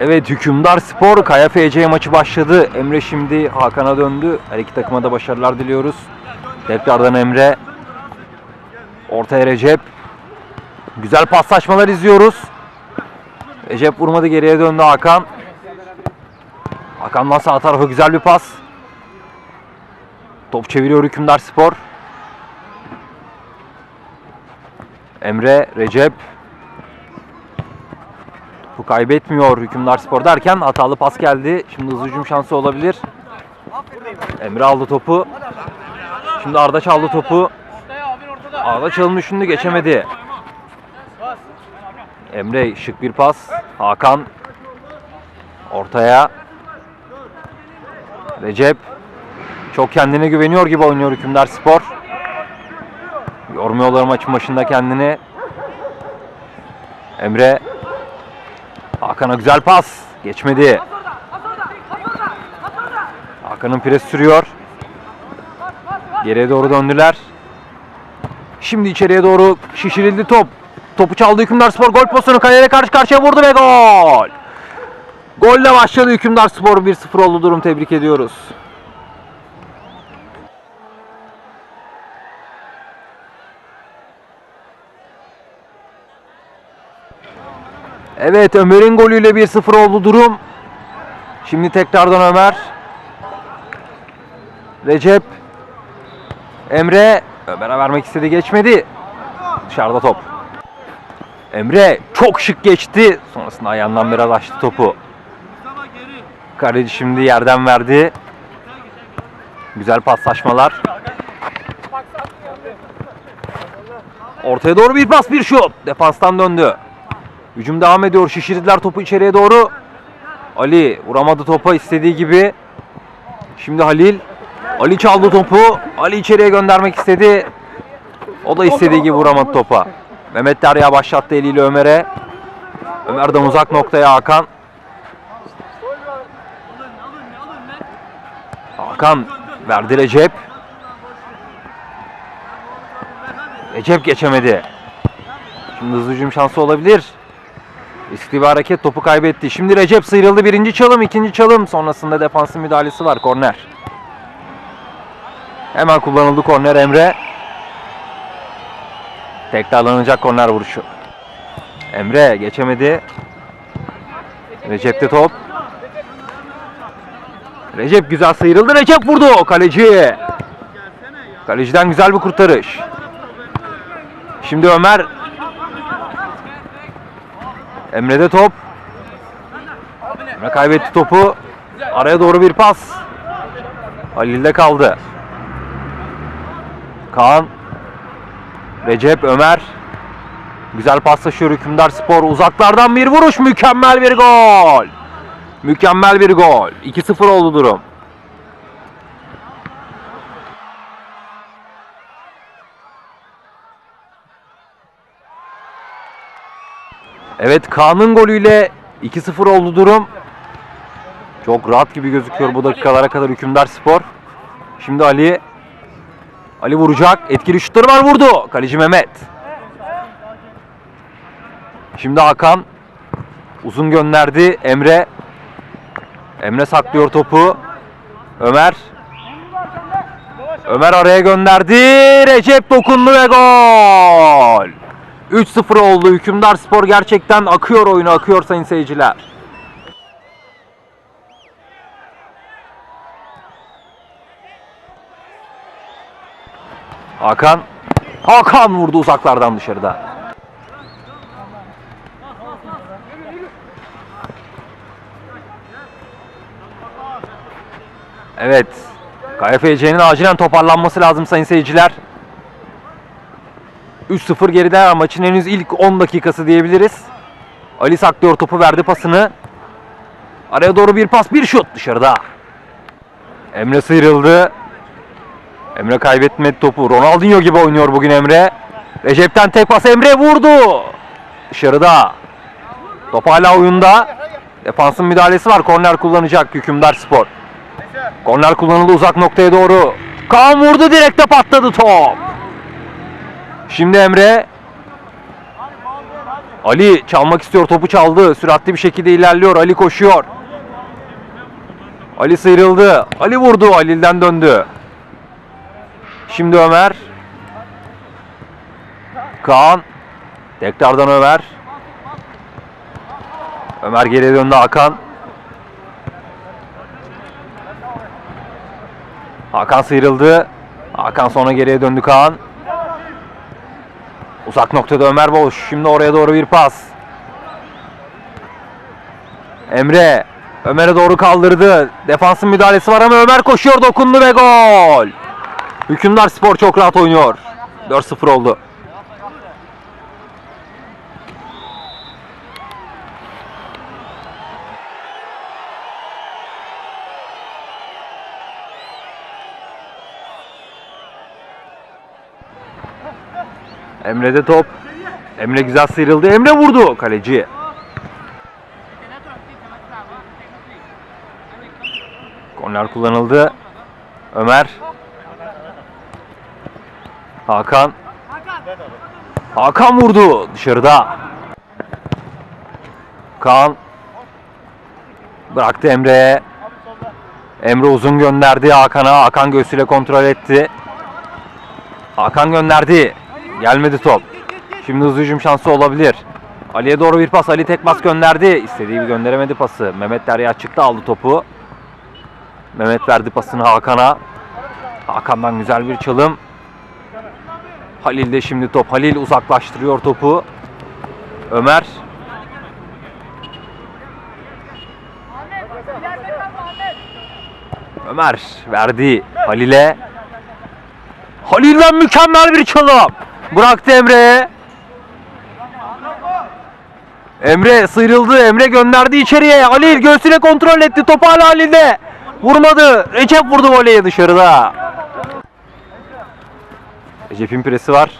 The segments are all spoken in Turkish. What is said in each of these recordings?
Evet Hükümdar Spor Kaya FC maçı başladı. Emre şimdi Hakan'a döndü. Her iki takıma da başarılar diliyoruz. Tekrardan Emre. Ortaya Recep. Güzel paslaşmalar izliyoruz. Recep vurmadı geriye döndü Hakan. Hakan'dan sağ tarafa güzel bir pas. Top çeviriyor Hükümdar Spor. Emre, Recep. Kaybetmiyor Hükümdar Spor derken hatalı pas geldi. Şimdi hızlı hücum şansı olabilir. Emre aldı topu. Şimdi Arda çaldı topu. Arda çalım düşündü geçemedi. Emre şık bir pas. Hakan ortaya. Recep çok kendine güveniyor gibi oynuyor Hükümdar Spor. Yormuyorlar maçın başında kendini. Emre Hakan'a güzel pas. Geçmedi. Hakan'ın pres sürüyor. Geriye doğru döndüler. Şimdi içeriye doğru şişirildi top. Topu çaldı Hükümdar Spor. Gol pozisyonu kaleye karşı karşıya vurdu ve gol. Golle başladı Hükümdar Spor 1-0 oldu durum. Tebrik ediyoruz. Evet Ömer'in golüyle 1-0 oldu durum. Şimdi tekrardan Ömer. Recep. Emre. Ömer'e vermek istedi geçmedi. Dışarıda top. Emre çok şık geçti. Sonrasında ayağından biraz açtı topu. Kaleci şimdi yerden verdi. Güzel paslaşmalar. Ortaya doğru bir pas bir şut. Defanstan döndü. Hücum devam ediyor. Şişirdiler topu içeriye doğru. Ali vuramadı topa istediği gibi. Şimdi Halil. Ali çaldı topu. Ali içeriye göndermek istedi. O da istediği gibi vuramadı topa. Mehmet Derya başlattı eliyle Ömer'e. Ömer'den uzak noktaya Hakan. Hakan verdi Recep. Recep geçemedi. Şimdi hızlı hücum şansı olabilir. Hareket topu kaybetti. Şimdi Recep sıyrıldı. Birinci çalım, ikinci çalım. Sonrasında defansın müdahalesi var. Korner. Hemen kullanıldı korner Emre. Tekrarlanacak korner vuruşu. Emre geçemedi. Recep'te top. Recep güzel sıyrıldı. Recep vurdu. Kaleci. Kaleciden güzel bir kurtarış. Şimdi Ömer Emre'de top. Emre kaybetti topu. Araya doğru bir pas. Halil'de kaldı. Kaan. Recep, Ömer. Güzel paslaşıyor Hükümdar Spor. Uzaklardan bir vuruş. Mükemmel bir gol. Mükemmel bir gol. 2-0 oldu durum. Evet Kaan'ın golüyle 2-0 oldu durum. Çok rahat gibi gözüküyor bu dakikalara kadar Hükümdar Spor. Şimdi Ali Ali vuracak. Etkili şutları var vurdu. Kaleci Mehmet. Şimdi Hakan uzun gönderdi. Emre Emre saklıyor topu. Ömer Ömer araya gönderdi. Recep dokundu ve gol. 3-0 oldu. Hükümdar Spor gerçekten akıyor oyunu akıyor sayın seyirciler. Hakan Hakan vurdu uzaklardan dışarıda. Evet. KFC'nin acilen toparlanması lazım sayın seyirciler. 3-0 geride ama maçın henüz ilk 10 dakikası diyebiliriz. Ali saklıyor topu verdi pasını. Araya doğru bir pas bir şut dışarıda. Emre sıyrıldı. Emre kaybetmedi topu. Ronaldinho gibi oynuyor bugün Emre. Recep'ten tek pas Emre vurdu. Dışarıda. Top hala oyunda. Defansın müdahalesi var. Korner kullanacak Hükümdar Spor. Korner kullanıldı uzak noktaya doğru. Kaan vurdu direkte patladı top. Şimdi Emre. Ali çalmak istiyor topu çaldı. Süratli bir şekilde ilerliyor. Ali koşuyor. Ali sıyrıldı. Ali vurdu. Halil'den döndü. Şimdi Ömer. Kaan. Tekrardan Ömer. Ömer geriye döndü Hakan. Hakan sıyrıldı. Hakan sonra geriye döndü Kaan. Uzak noktada Ömer boş. Şimdi oraya doğru bir pas. Emre. Ömer'e doğru kaldırdı. Defansın müdahalesi var ama Ömer koşuyor dokundu ve gol. Hükümdar Spor çok rahat oynuyor. 4-0 oldu. Emre'de top. Emre güzel sıyrıldı. Emre vurdu kaleci. Korner kullanıldı. Ömer. Hakan. Hakan vurdu dışarıda. Kaan. Bıraktı Emre'ye. Emre uzun gönderdi Hakan'a. Hakan göğsüyle kontrol etti. Hakan gönderdi. Gelmedi top. Şimdi hızlı hücum şansı olabilir. Ali'ye doğru bir pas. Ali tek pas gönderdi. İstediği bir gönderemedi pası. Mehmet Derya çıktı aldı topu. Mehmet verdi pasını Hakan'a. Hakan'dan güzel bir çalım. Halil'de şimdi top. Halil uzaklaştırıyor topu. Ömer. Ömer verdi Halil'e. Halil'den mükemmel bir çalım. Bıraktı Emre'ye. Emre sıyrıldı. Emre gönderdi içeriye. Halil göğsüne kontrol etti. Top hala Halil'de. Vurmadı. Recep vurdu voleye dışarıda. Recep'in presi var.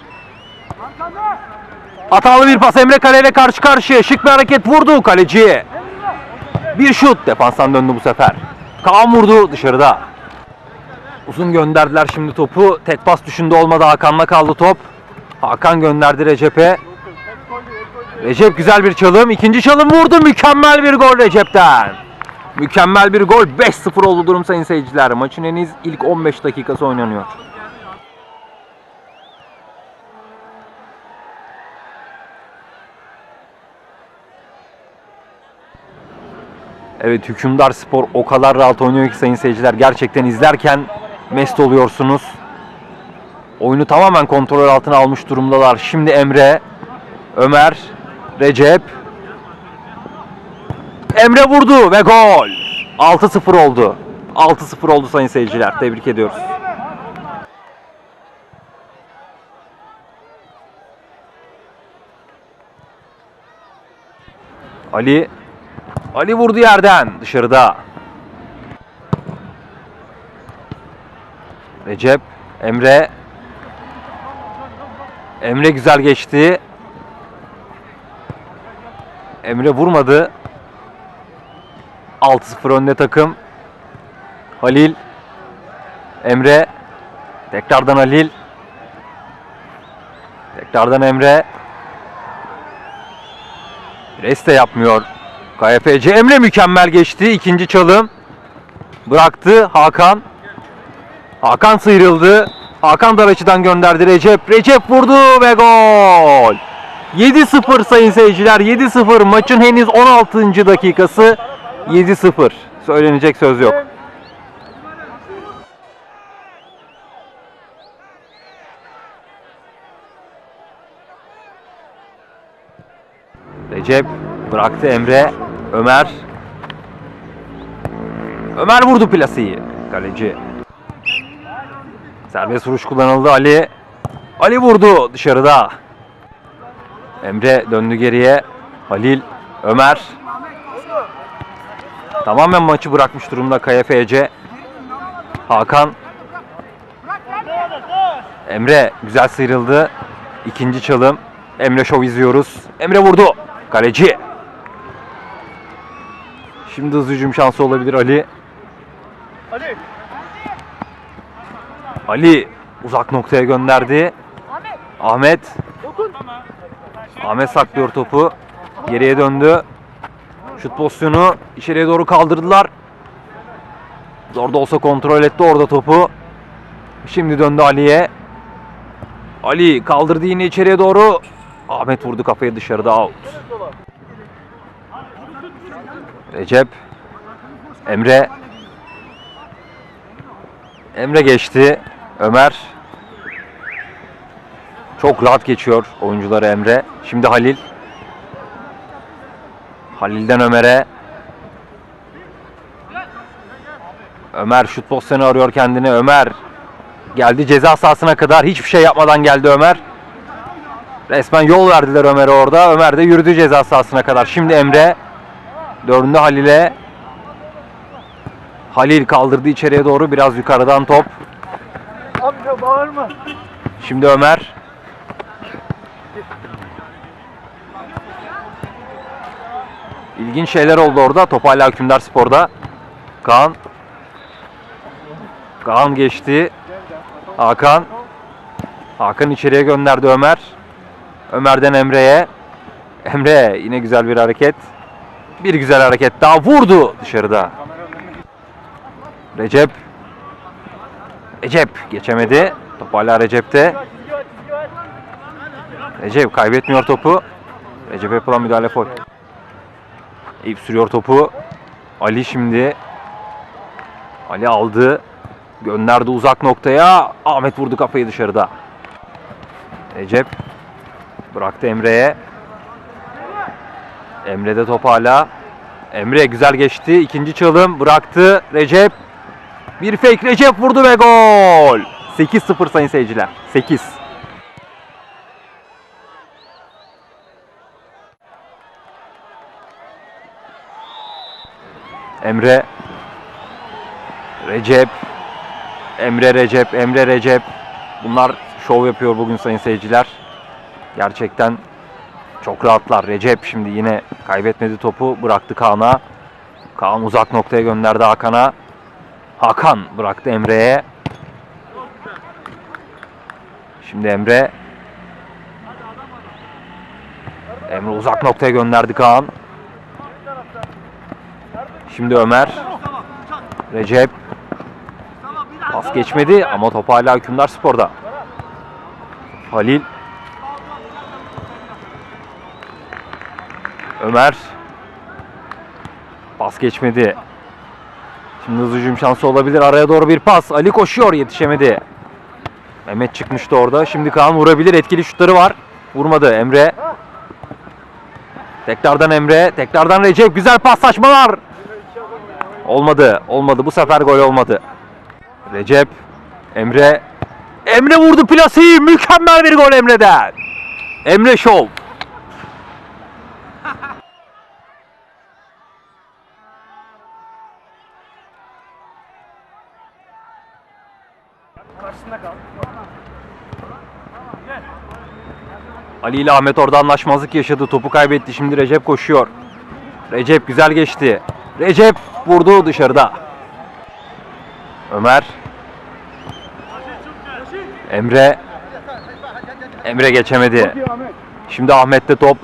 Hatalı bir pas. Emre kaleyle karşı karşıya. Şık bir hareket vurdu kaleci. Bir şut. Defanstan döndü bu sefer. Kaan vurdu dışarıda. Uzun gönderdiler şimdi topu. Tek pas düşündü olmadı. Hakan'la kaldı top. Hakan gönderdi Recep'e. Recep güzel bir çalım. İkinci çalım vurdu. Mükemmel bir gol Recep'ten. Mükemmel bir gol. 5-0 oldu durum sayın seyirciler. Maçın en iz ilk 15 dakikası oynanıyor. Evet Hükümdar Spor o kadar rahat oynuyor ki sayın seyirciler. Gerçekten izlerken mest oluyorsunuz. Oyunu tamamen kontrol altına almış durumdalar. Şimdi Emre, Ömer, Recep. Emre vurdu ve gol. 6-0 oldu. 6-0 oldu sayın seyirciler. Tebrik ediyoruz. Ali Ali vurdu yerden dışarıda. Recep, Emre. Emre güzel geçti. Emre vurmadı. 6-0 önde takım. Halil. Emre. Tekrardan Halil. Tekrardan Emre. Reste yapmıyor. KFC Emre mükemmel geçti. İkinci çalım. Bıraktı Hakan. Hakan sıyrıldı. Hakan dar açıdan gönderdi Recep. Recep vurdu ve gol. 7-0 sayın seyirciler. 7-0 maçın henüz 16. dakikası. 7-0. Söylenecek söz yok. Recep bıraktı Emre. Ömer. Ömer vurdu plaseyi. Kaleci. Serbest vuruş kullanıldı Ali. Ali vurdu dışarıda. Emre döndü geriye. Halil, Ömer. Tamamen maçı bırakmış durumda KFC. Hakan. Emre güzel sıyrıldı. İkinci çalım. Emre şov izliyoruz. Emre vurdu. Kaleci. Şimdi hızlı hücum şansı olabilir Ali. Ali uzak noktaya gönderdi. Ahmet. Ahmet. Saklıyor topu. Geriye döndü. Şut pozisyonu içeriye doğru kaldırdılar. Zor da olsa kontrol etti orada topu. Şimdi döndü Ali'ye. Ali kaldırdı yine içeriye doğru. Ahmet vurdu kafayı dışarıda out. Recep. Emre. Emre geçti. Ömer. Çok rahat geçiyor oyuncuları Emre. Şimdi Halil. Halil'den Ömer'e. Ömer şut pozisyonu arıyor kendini. Ömer geldi ceza sahasına kadar hiçbir şey yapmadan geldi Ömer. Resmen yol verdiler Ömer'e orada. Ömer de yürüdü ceza sahasına kadar. Şimdi Emre dördüncü Halil'e. Halil kaldırdı içeriye doğru biraz yukarıdan top. Bağırma. Şimdi Ömer. İlginç şeyler oldu orada. Top hala Hükümdar Spor'da. Kaan. Kaan geçti. Hakan. Hakan içeriye gönderdi Ömer. Ömer'den Emre'ye. Emre yine güzel bir hareket. Bir güzel hareket daha vurdu dışarıda. Recep. Recep geçemedi. Top hala Recep'te. Recep kaybetmiyor topu. Recep yapılan müdahale foul. Eyüp sürüyor topu. Ali şimdi. Ali aldı. Gönderdi uzak noktaya. Ahmet vurdu kafayı dışarıda. Recep bıraktı Emre'ye. Emre'de top hala. Emre güzel geçti. İkinci çalım bıraktı. Recep. Bir fake Recep vurdu ve gol. 8-0 sayın seyirciler. 8. Emre Recep Emre Recep Emre Recep bunlar şov yapıyor bugün sayın seyirciler. Gerçekten çok rahatlar. Recep şimdi yine kaybetmedi topu bıraktı Kaan'a. Kaan uzak noktaya gönderdi Hakan'a. Hakan bıraktı Emre'ye. Şimdi Emre Emre uzak noktaya gönderdi Kaan. Şimdi Ömer. Recep. Pas geçmedi ama top hala Hükümdar Spor'da. Halil. Ömer. Pas geçmedi. Şimdi hızlı hücum şansı olabilir. Araya doğru bir pas. Ali koşuyor yetişemedi. Mehmet çıkmıştı orada. Şimdi Kaan vurabilir. Etkili şutları var. Vurmadı Emre. Tekrardan Emre. Tekrardan Recep. Güzel paslaşmalar. Olmadı. Olmadı. Bu sefer gol olmadı. Recep. Emre. Emre vurdu plasiyi. Mükemmel bir gol Emre'den. Emre Şov. Ali ile Ahmet orada anlaşmazlık yaşadı. Topu kaybetti. Şimdi Recep koşuyor. Recep güzel geçti. Recep vurdu dışarıda. Ömer. Emre. Emre geçemedi. Şimdi Ahmet'te top.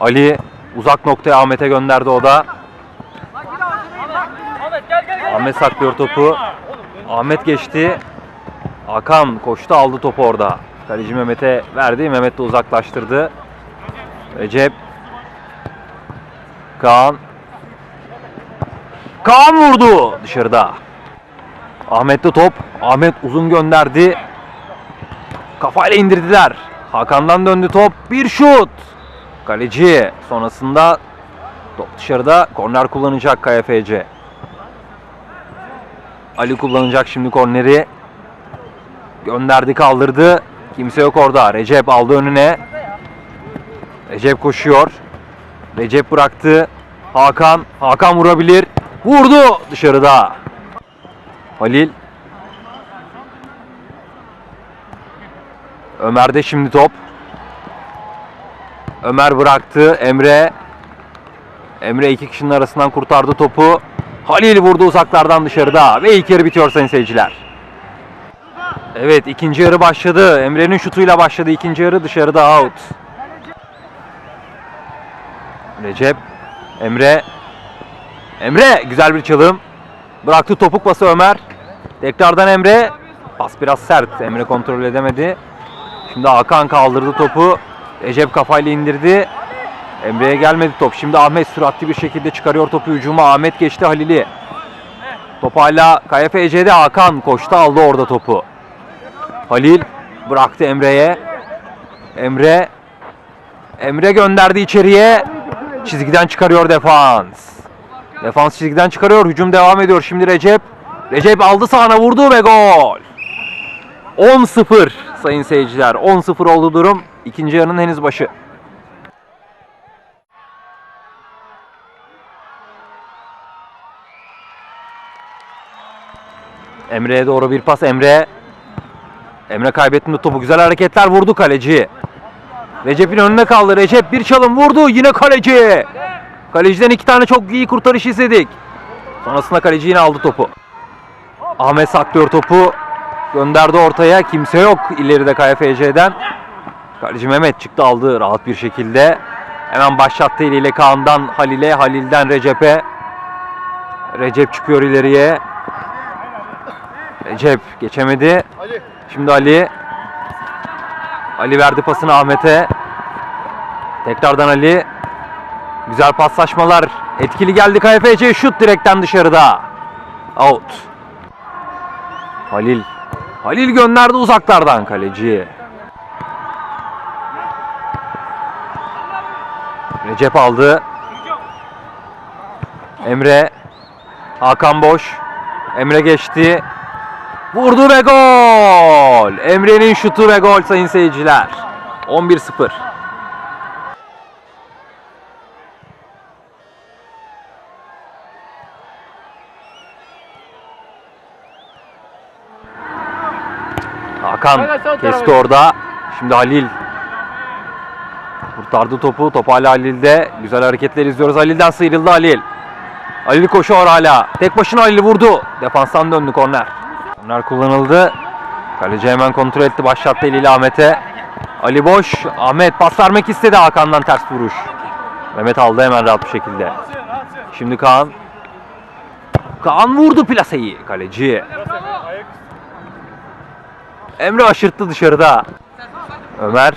Ali uzak noktaya Ahmet'e gönderdi o da. Ahmet saklıyor topu. Ahmet geçti. Hakan koştu aldı topu orada. Kaleci Mehmet'e verdi. Mehmet de uzaklaştırdı. Recep. Kaan. Kaan vurdu dışarıda. Ahmet'te top. Ahmet uzun gönderdi. Kafayla indirdiler. Hakan'dan döndü top. Bir şut. Kaleci sonrasında top dışarıda. Korner kullanacak KFC. Ali kullanacak şimdi korneri. Gönderdi kaldırdı. Kimse yok orada. Recep aldı önüne. Recep koşuyor. Recep bıraktı. Hakan. Hakan vurabilir. Vurdu dışarıda. Halil. Ömer'de şimdi top. Ömer bıraktı. Emre. Emre iki kişinin arasından kurtardı topu. Halil vurdu uzaklardan dışarıda. Ve ilk yarı bitiyor sayın seyirciler. Evet ikinci yarı başladı. Emre'nin şutuyla başladı ikinci yarı dışarıda out. Recep. Emre. Emre güzel bir çalım. Bıraktı topuk pası Ömer. Tekrardan Emre. Pas biraz sert. Emre kontrol edemedi. Şimdi Hakan kaldırdı topu. Recep kafayla indirdi. Emre'ye gelmedi top. Şimdi Ahmet süratli bir şekilde çıkarıyor topu hücuma. Ahmet geçti Halil'i. Top hala KFC'de Hakan koştu aldı orada topu. Halil bıraktı Emre'ye. Emre Emre gönderdi içeriye. Çizgiden çıkarıyor defans. Defans çizgiden çıkarıyor. Hücum devam ediyor. Şimdi Recep. Recep aldı sağına vurdu ve gol. 10-0 sayın seyirciler. 10-0 oldu durum. İkinci yarının henüz başı. Emre'ye doğru bir pas. Emre. Emre kaybetti topu. Güzel hareketler vurdu kaleci. Recep'in önüne kaldı. Recep bir çalım vurdu. Yine kaleci. Kaleciden iki tane çok iyi kurtarış izledik. Sonrasında kaleci yine aldı topu. Ahmet saklıyor topu. Gönderdi ortaya. Kimse yok ileride KFC'den. Kaleci Mehmet çıktı aldı rahat bir şekilde. Hemen başlattı eliyle Kaan'dan Halil'e, Halil'den Recep'e. Recep çıkıyor ileriye. Recep geçemedi. Şimdi Ali. Ali verdi pasını Ahmet'e. Tekrardan Ali. Güzel paslaşmalar. Etkili geldi KFC. Şut direkten dışarıda. Out. Halil. Halil gönderdi uzaklardan kaleci. Recep aldı. Emre. Hakan boş. Emre geçti. Vurdu ve gol. Emre'nin şutu ve gol sayın seyirciler. 11-0. Hakan kesti orada. Şimdi Halil kurtardı topu. Top hala Halil'de. Güzel hareketler izliyoruz. Halil'den sıyrıldı Halil. Halil koşuyor hala. Tek başına Halil vurdu. Defanstan döndü korner. Korner kullanıldı. Kaleci hemen kontrol etti. Başlattı eliyle Ahmet'e. Ali boş. Ahmet pas vermek istedi. Hakan'dan ters vuruş. Mehmet aldı hemen rahat bir şekilde. Şimdi Kaan. Kaan vurdu plaseyi. Kaleci. Emre aşırttı dışarıda. Ömer.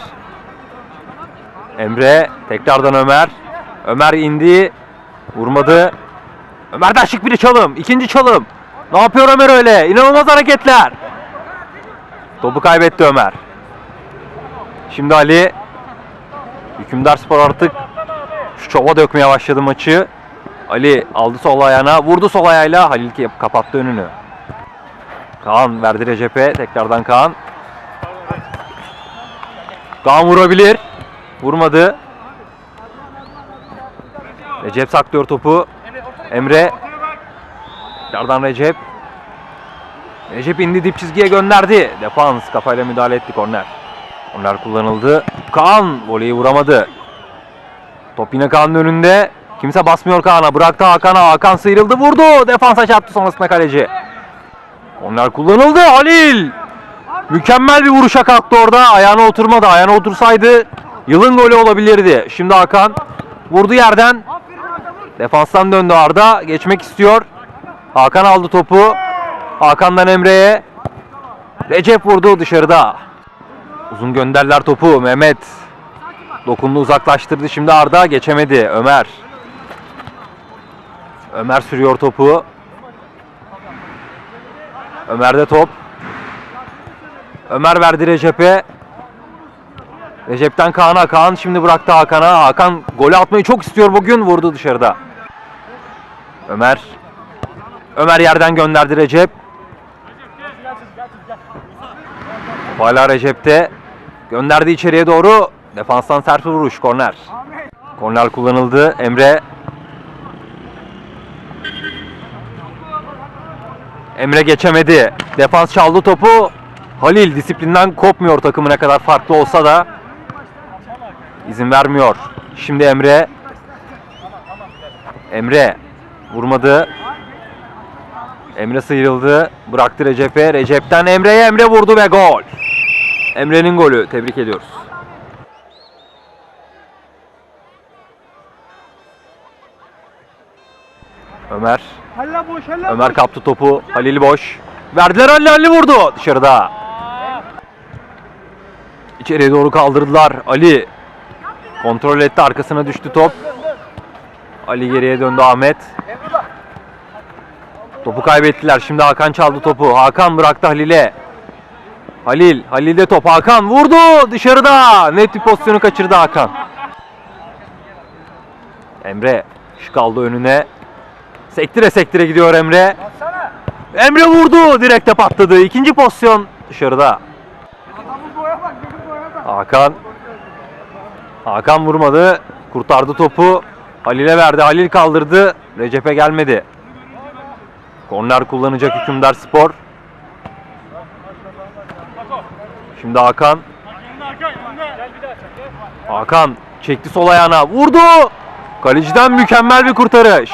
Emre. Tekrardan Ömer. Ömer indi. Vurmadı. Ömer'den şık bir çalım. İkinci çalım. Ne yapıyor Ömer öyle? İnanılmaz hareketler. Topu kaybetti Ömer. Şimdi Ali. Hükümdar Spor artık şu çova dökmeye başladı maçı. Ali aldı sol ayağına. Vurdu sol ayağıyla. Halil kapattı önünü. Kaan verdi Recep'e. Tekrardan Kaan. Kaan vurabilir. Vurmadı. Recep saklıyor topu. Emre. Tekrardan Recep. Recep indi dip çizgiye gönderdi. Defans kafayla müdahale etti korner. Korner kullanıldı. Kaan voleyi vuramadı. Top yine Kaan'ın önünde. Kimse basmıyor Kaan'a. Bıraktı Hakan'a. Hakan sıyrıldı vurdu. Defansa çarptı sonrasında kaleci. Korner kullanıldı. Halil. Mükemmel bir vuruşa kalktı orada. Ayağına oturmadı. Ayağına otursaydı yılın golü olabilirdi. Şimdi Hakan vurdu yerden. Defanstan döndü Arda. Geçmek istiyor. Hakan aldı topu. Hakan'dan Emre'ye. Recep vurdu dışarıda. Uzun gönderler topu. Mehmet. Dokundu uzaklaştırdı. Şimdi Arda geçemedi. Ömer. Ömer sürüyor topu. Ömer'de top. Ömer verdi Recep'e. Recep'ten Kaan'a. Kaan şimdi bıraktı Hakan'a. Hakan golü atmayı çok istiyor bugün. Vurdu dışarıda. Ömer. Ömer yerden gönderdi Recep. Hala Recep'te. Gönderdi içeriye doğru. Defanstan sert vuruş. Korner. Korner kullanıldı. Emre. Emre geçemedi. Defans çaldı topu. Halil disiplinden kopmuyor takımı ne kadar farklı olsa da. izin vermiyor. Şimdi Emre. Emre vurmadı. Emre sıyrıldı. Bıraktı Recep'e. Recep'ten Emre'ye Emre vurdu ve gol. Emre'nin golü. Tebrik ediyoruz. Ömer. Ömer kaptı topu. Halil boş. Verdiler Halil Ali vurdu dışarıda. İçeriye doğru kaldırdılar. Ali kontrol etti arkasına düştü top. Ali geriye döndü Ahmet. Topu kaybettiler. Şimdi Hakan çaldı topu. Hakan bıraktı Halil'e. Halil, Halil'de top. Hakan vurdu dışarıda. Net bir pozisyonu kaçırdı Hakan. Emre şu kaldı önüne. Sektire sektire gidiyor Emre. Emre vurdu. Direkte patladı. İkinci pozisyon dışarıda. Hakan. Hakan vurmadı. Kurtardı topu. Halil'e verdi. Halil kaldırdı. Recep'e gelmedi. Korner kullanacak Hükümdar Spor. Şimdi Hakan. Hakan çekti sol ayağına. Vurdu. Kaleciden mükemmel bir kurtarış.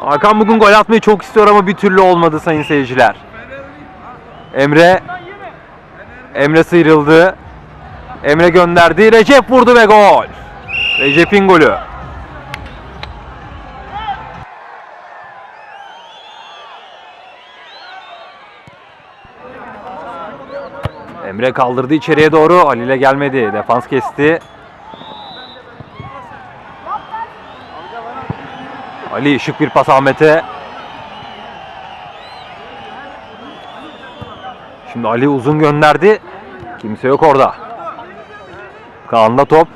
Hakan bugün gol atmayı çok istiyor ama bir türlü olmadı sayın seyirciler. Emre Emre sıyrıldı. Emre gönderdi. Recep vurdu ve gol. Recep'in golü. Emre kaldırdı içeriye doğru. Halil'e gelmedi. Defans kesti. Ali şık bir pas Ahmet'e. Şimdi Ali uzun gönderdi. Kimse yok orada. Kaan'da top.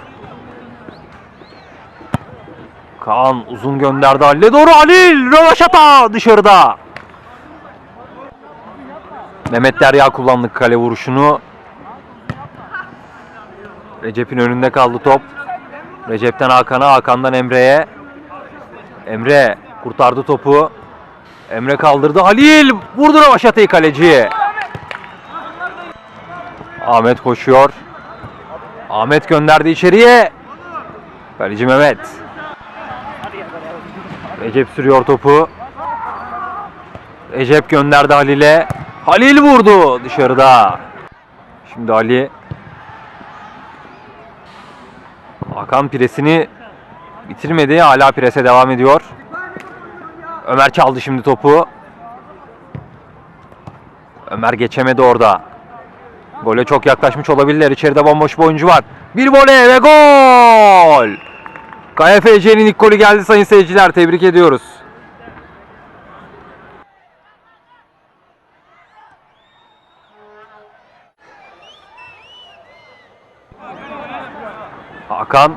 Kaan uzun gönderdi Halil'e doğru. Halil rövaşata dışarıda. Mehmet Derya kullandı kale vuruşunu. Recep'in önünde kaldı top. Recep'ten Hakan'a, Hakan'dan Emre'ye. Emre kurtardı topu. Emre kaldırdı. Halil vurdu rövaşatayı kaleciye. Ahmet koşuyor. Ahmet gönderdi içeriye. Kaleci Mehmet. Recep sürüyor topu. Recep gönderdi Halil'e. Halil vurdu dışarıda. Şimdi Ali. Hakan presini bitirmedi. Hala prese devam ediyor. Ömer çaldı şimdi topu. Ömer geçemedi orada. Gole çok yaklaşmış olabilirler. İçeride bomboş bir oyuncu var. Bir voley ve gol! KFC'nin ilk golü geldi sayın seyirciler. Tebrik ediyoruz. Hakan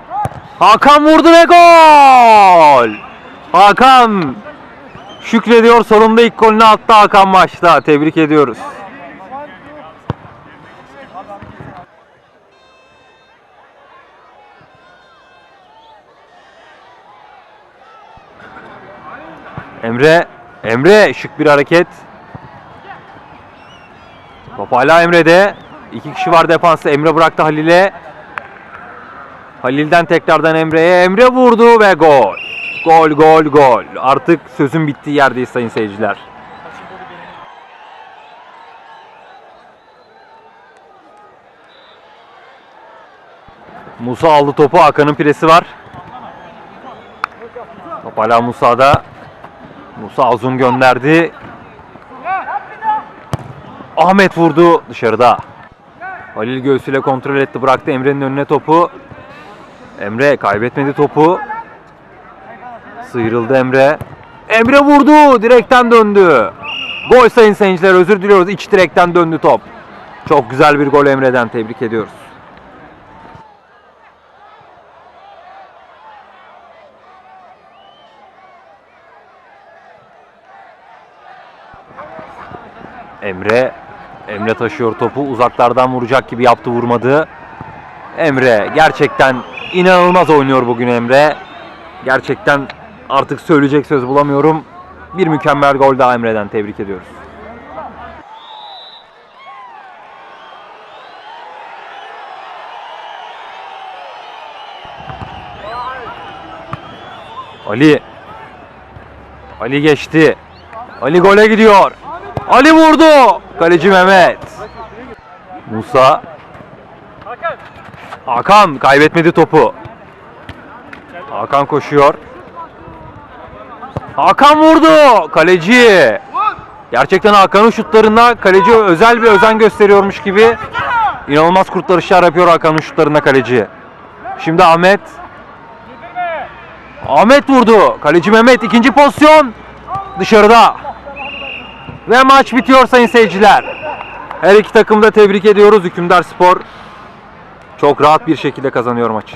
Hakan vurdu ve gol! Hakan şükrediyor sonunda ilk golünü attı Hakan maçta. Tebrik ediyoruz. Emre, Emre şık bir hareket. Top hala Emre'de. İki kişi var defansta. Emre bıraktı Halil'e. Halil'den tekrardan Emre'ye. Emre vurdu ve gol. Gol, gol, gol. Artık sözün bittiği yerdeyiz sayın seyirciler. Musa aldı topu. Hakan'ın piresi var. Top hala Musa'da. Musa uzun gönderdi. Ahmet vurdu dışarıda. Halil göğsüyle kontrol etti. Bıraktı Emre'nin önüne topu. Emre kaybetmedi topu. Sıyrıldı Emre. Emre vurdu. Direkten döndü. Gol sayın seyirciler özür diliyoruz. İç direkten döndü top. Çok güzel bir gol Emre'den tebrik ediyoruz. Emre Emre taşıyor topu. Uzaklardan vuracak gibi yaptı vurmadı. Emre gerçekten inanılmaz oynuyor bugün Emre. Gerçekten artık söyleyecek söz bulamıyorum. Bir mükemmel gol daha Emre'den tebrik ediyoruz. Ali Ali geçti. Ali gole gidiyor. Ali vurdu. Kaleci Mehmet. Musa. Hakan. Kaybetmedi topu. Hakan koşuyor. Hakan vurdu. Kaleci. Gerçekten Hakan'ın şutlarında kaleci özel bir özen gösteriyormuş gibi. İnanılmaz kurtarışlar yapıyor Hakan'ın şutlarında kaleci. Şimdi Ahmet. Ahmet vurdu. Kaleci Mehmet ikinci pozisyon. Dışarıda. Ve maç bitiyor sayın seyirciler. Her iki takımı da tebrik ediyoruz. Hükümdar Spor çok rahat bir şekilde kazanıyor maçı.